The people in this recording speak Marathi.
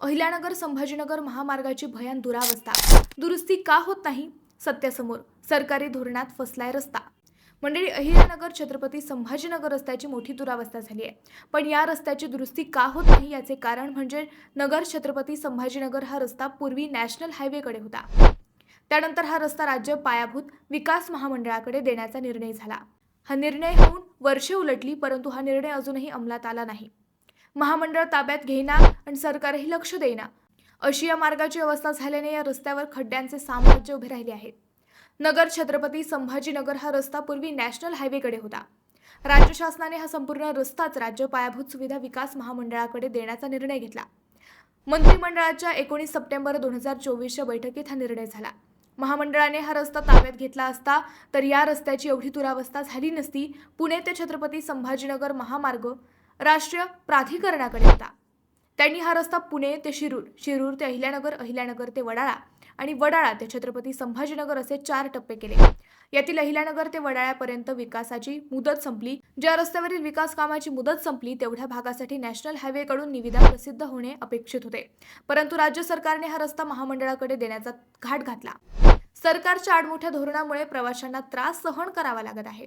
अहिल्यानगर संभाजीनगर महामार्गाची भयान दुरावस्था. दुरुस्ती का होत नाही? सत्यासमोर. सरकारी धोरणात फसलाय रस्ता. मंडळी अहिल्यानगर छत्रपती संभाजीनगर रस्त्याची मोठी दुरावस्था झाली आहे. पण या रस्त्याची दुरुस्ती का होत नाही याचे कारण म्हणजे नगर छत्रपती संभाजीनगर हा रस्ता पूर्वी नॅशनल हायवेकडे होता. त्यानंतर हा रस्ता राज्य पायाभूत विकास महामंडळाकडे देण्याचा निर्णय झाला. हा निर्णय होऊन वर्षे उलटली परंतु हा निर्णय अजूनही अंमलात आला नाही. महामंडळ ताब्यात घेणार आणि सरकारही लक्ष देणार अशी या मार्गाची अवस्था झाल्याने या रस्त्यावर खड्ड्यांचे साम्राज्य उभे राहिले आहे नगर छत्रपती संभाजीनगर हा रस्ता पूर्वी नॅशनल हायवेकडे होता. राज्य शासनाने हा संपूर्ण रस्ताच राज्य पायाभूत सुविधा विकास महामंडळाकडे देण्याचा निर्णय घेतला. मंत्रिमंडळाच्या एकोणीस सप्टेंबर दोन हजार चोवीसच्या बैठकीत हा निर्णय झाला. महामंडळाने हा रस्ता ताब्यात घेतला असता तर या रस्त्याची एवढी दुरावस्था झाली नसती. पुणे ते छत्रपती संभाजीनगर महामार्ग राष्ट्रीय प्राधिकरणाकडे होता. त्यांनी हा रस्ता पुणे ते शिरूर शिरूर ते अहिल्यानगर अहिल्यानगर ते वडाळा आणि वडाळा ते छत्रपती संभाजीनगर असे चार टप्पे केले. यातील अहिल्यानगर ते वडाळ्यापर्यंत विकासाची मुदत संपली. ज्या रस्त्यावरील विकास कामाची मुदत संपली तेवढ्या भागासाठी नॅशनल हायवेकडून निविदा प्रसिद्ध होणे अपेक्षित होते. परंतु राज्य सरकारने हा रस्ता महामंडळाकडे देण्याचा घाट घातला. सरकारच्या आडमोठ्या धोरणामुळे प्रवाशांना त्रास सहन करावा लागत आहे.